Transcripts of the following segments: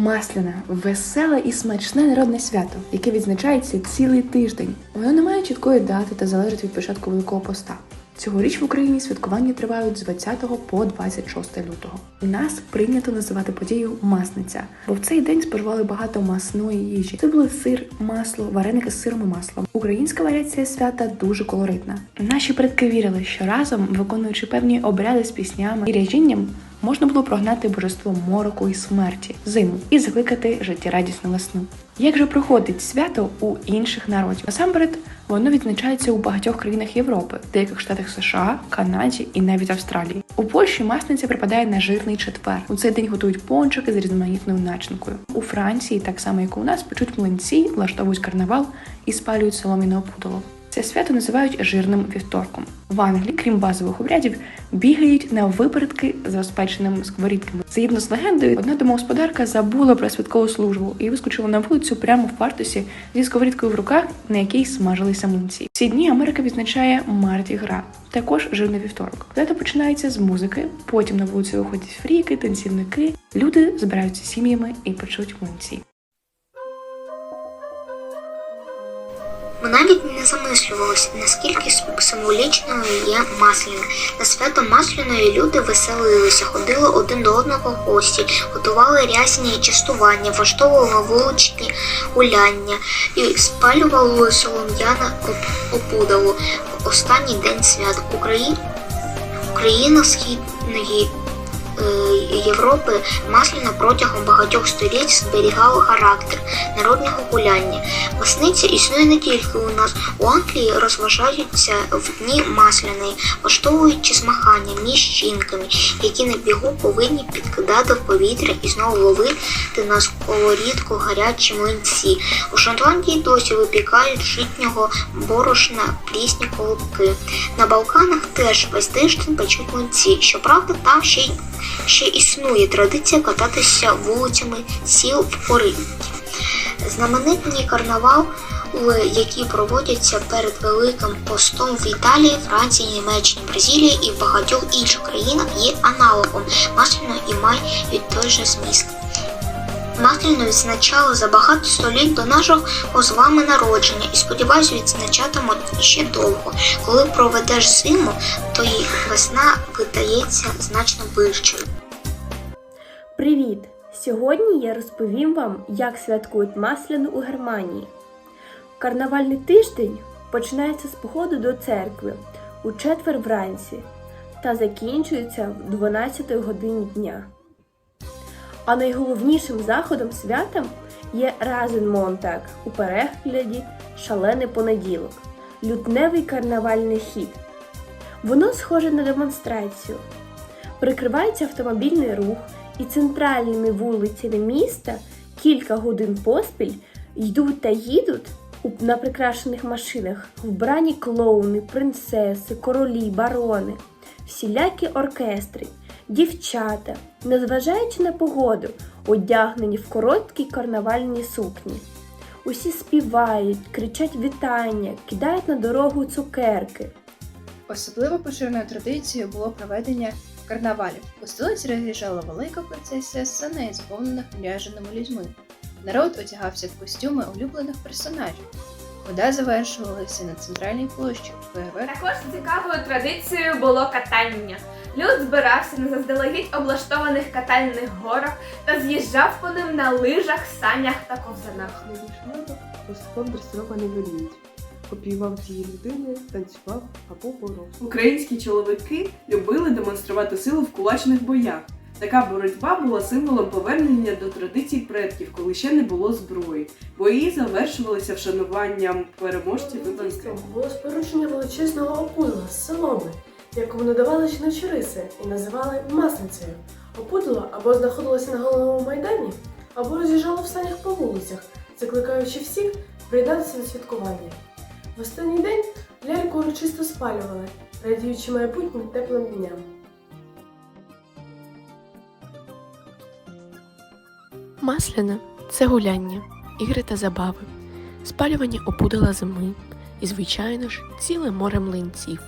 Масляна веселе і смачне народне свято, яке відзначається цілий тиждень. Воно не має чіткої дати та залежить від початку Великого поста. Цьогоріч в Україні святкування тривають з 20 по 26 лютого. У нас прийнято називати подію масниця, бо в цей день споживали багато масної їжі. Це були сир, масло, вареники з сиром і маслом. Українська варіація свята дуже колоритна. Наші предки вірили, що разом, виконуючи певні обряди з піснями і ряжінням, можна було прогнати божество мороку і смерті, зиму і закликати життєрадісну весну. Як же проходить свято у інших народів? Насамперед, воно відзначається у багатьох країнах Європи, деяких штатах США, Канаді і навіть Австралії. У Польщі масниця припадає на жирний четвер. У цей день готують пончики з різноманітною начинкою. У Франції, так само як у нас, печуть млинці, влаштовують карнавал і спалюють соломіне опудало. Це свято називають жирним вівторком. В Англії, крім базових обрядів, бігають на випередки з розпеченими сковорідками. Згідно з легендою, одна домогосподарка забула про святкову службу і вискочила на вулицю прямо в фартусі зі сковорідкою в руках, на якій смажилися млинці. Ці дні Америка відзначає Марді Гра, також жирний вівторок. Свято починається з музики, потім на вулицю виходять фріки, танцівники. Люди збираються сім'ями і печуть млинці. Навіть не замислювалися, наскільки символічною є Масляна. На свято Масляної люди веселилися, ходили один до одного в гості, готували рясні частування, влаштовували вуличні гуляння і спалювали солом'яне оп- опудало останній день свят. Україна, Україна Європи Масляна протягом багатьох століть зберігала характер народного гуляння. Масниця існує не тільки у нас. У Англії розважаються в дні масляної, влаштовуючи змагання між жінками, які на бігу повинні підкидати в повітря і знову ловити на сковорідку гарячі млинці. У Шотландії досі випікають житнього борошна прісні колобки. На Балканах теж весь тиждень печуть млинці. Щоправда, там ще й ще існує традиція кататися вулицями сіл в Корині. Знаменитні карнавали, які проводяться перед Великим постом в Італії, Франції, Німеччині, Бразилії і в багатьох інших країнах є аналогом масляної і має від той же зміст. Масляну відзначали за багато століть до нашого з вами народження і сподіваюся відзначатимуть ще довго. Коли проведеш зиму, то й весна видається значно ближчою. Привіт! Сьогодні я розповім вам, як святкують Масляну у Германії. Карнавальний тиждень починається з походу до церкви у четвер вранці та закінчується в 12 годині дня. А найголовнішим заходом свята є Разенмонтак у перегляді Шалений понеділок лютневий карнавальний хід. Воно схоже на демонстрацію. Прикривається автомобільний рух і центральними вулицями міста кілька годин поспіль йдуть та їдуть на прикрашених машинах вбрані клоуни, принцеси, королі, барони, всілякі оркестри, дівчата, незважаючи на погоду, одягнені в короткі карнавальні сукні. Усі співають, кричать вітання, кидають на дорогу цукерки. Особливо поширеною традицією було проведення карнавалів. У столиці роз'їжджала велика процесія з саней, сповнених ряженими людьми. Народ одягався в костюми улюблених персонажів. Хода завершувалася на центральній площі. Також цікавою традицією було катання. Люд збирався на заздалегідь облаштованих катальних горах та з'їжджав по ним на лижах, санях та ковзанах. Пастухом дресирований ведмідь. Копіював дії людини, танцював або боровся. Українські чоловіки любили демонструвати силу в кулачних боях. Така боротьба була символом повернення до традицій предків, коли ще не було зброї. Бої завершувалися вшануванням переможців і банкетів. було спорушення величезного опудла з соломи, якому надавали жіночі риси і називали масницею. Опудло або знаходилося на головному майдані, або роз'їжджало в санях по вулицях, закликаючи всіх приєднатися до святкування. В останній день ляльку урочисто спалювали, радіючи майбутнім теплим дням. Масляна це гуляння, ігри та забави, спалювання опудала зими і, звичайно ж, ціле море млинців.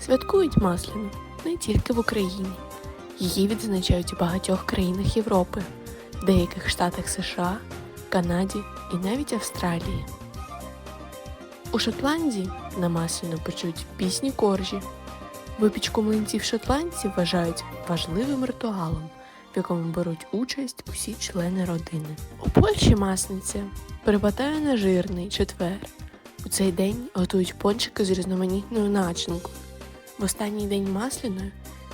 Святкують Масляну не тільки в Україні. Її відзначають у багатьох країнах Європи. деяких штатах США, Канаді і навіть Австралії. У Шотландії на масляну печуть пісні коржі. Випічку млинців шотландці вважають важливим ритуалом, в якому беруть участь усі члени родини. У Польщі масниця припадає на жирний четвер. У цей день готують пончики з різноманітною начинкою. В останній день масляної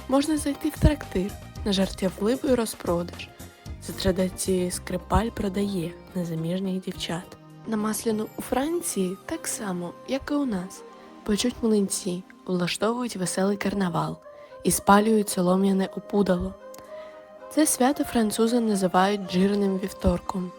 можна зайти в трактир на жартівливий розпродаж. За традицією скрипаль продає незаміжніх дівчат. На масляну у Франції так само, як і у нас. Печуть млинці, влаштовують веселий карнавал і спалюють солом'яне опудало. Це свято французи називають жирним вівторком.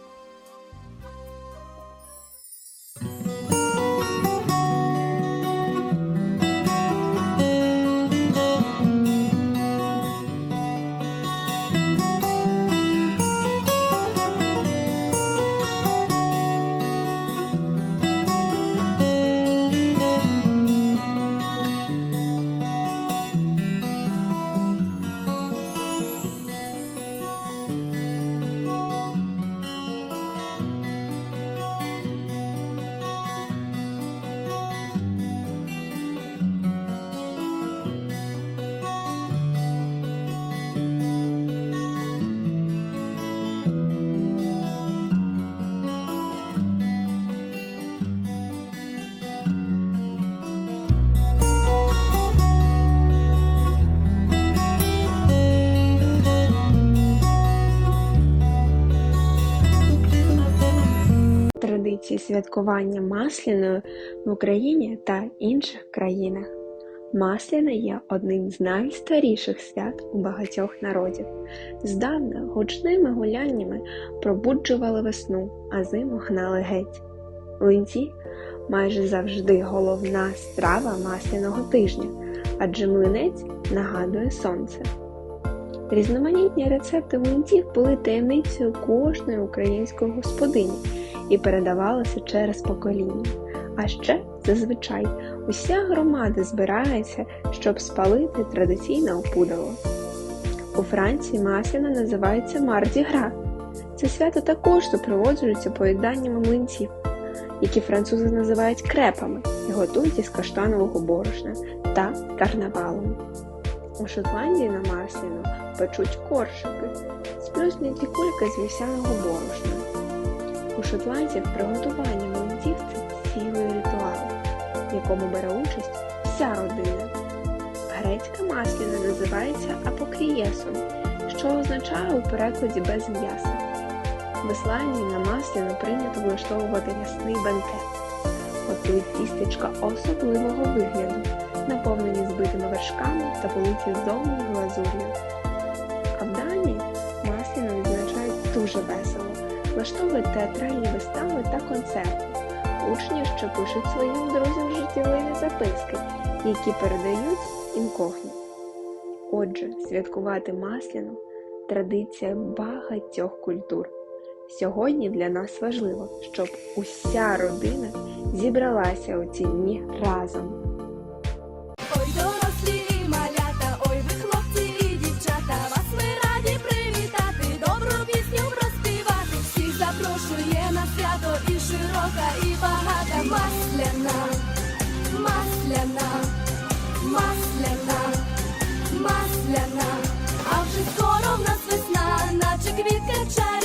Традиції святкування Масляною в Україні та інших країнах. Масляна є одним з найстаріших свят у багатьох народів. Здавна гучними гуляннями пробуджували весну, а зиму гнали геть. Млинці майже завжди головна страва масляного тижня, адже млинець нагадує сонце. Різноманітні рецепти млинців були таємницею кожної української господині і передавалося через покоління. А ще зазвичай уся громада збирається, щоб спалити традиційне опудало. У Франції масляна називається Марді Гра. Це свято також супроводжується поїданнями млинців, які французи називають крепами і готують із каштанового борошна та карнавалом. У Шотландії на масляну печуть коршики, сплюснуті кульки з вівсяного борошна. Шотландців приготування це цілий ритуал, в якому бере участь вся родина. Грецька масляна називається апокрієсом, що означає у перекладі без м'яса. В Ісландії на масляну прийнято влаштовувати м'ясний банкет. Готують тістечка особливого вигляду, наповнені збитими вершками та политі ззовні глазур'ю. А в Данії масляну відзначають дуже весело влаштовують театральні вистави та концерти. Учні ще пишуть своїм друзям життєві записки, які передають інкогні. Отже, святкувати масляну традиція багатьох культур. Сьогодні для нас важливо, щоб уся родина зібралася у ці дні разом. багато і широка, і багата масляна, масляна, масляна, масляна, а вже скоро в нас весна, наче квітка чарівна.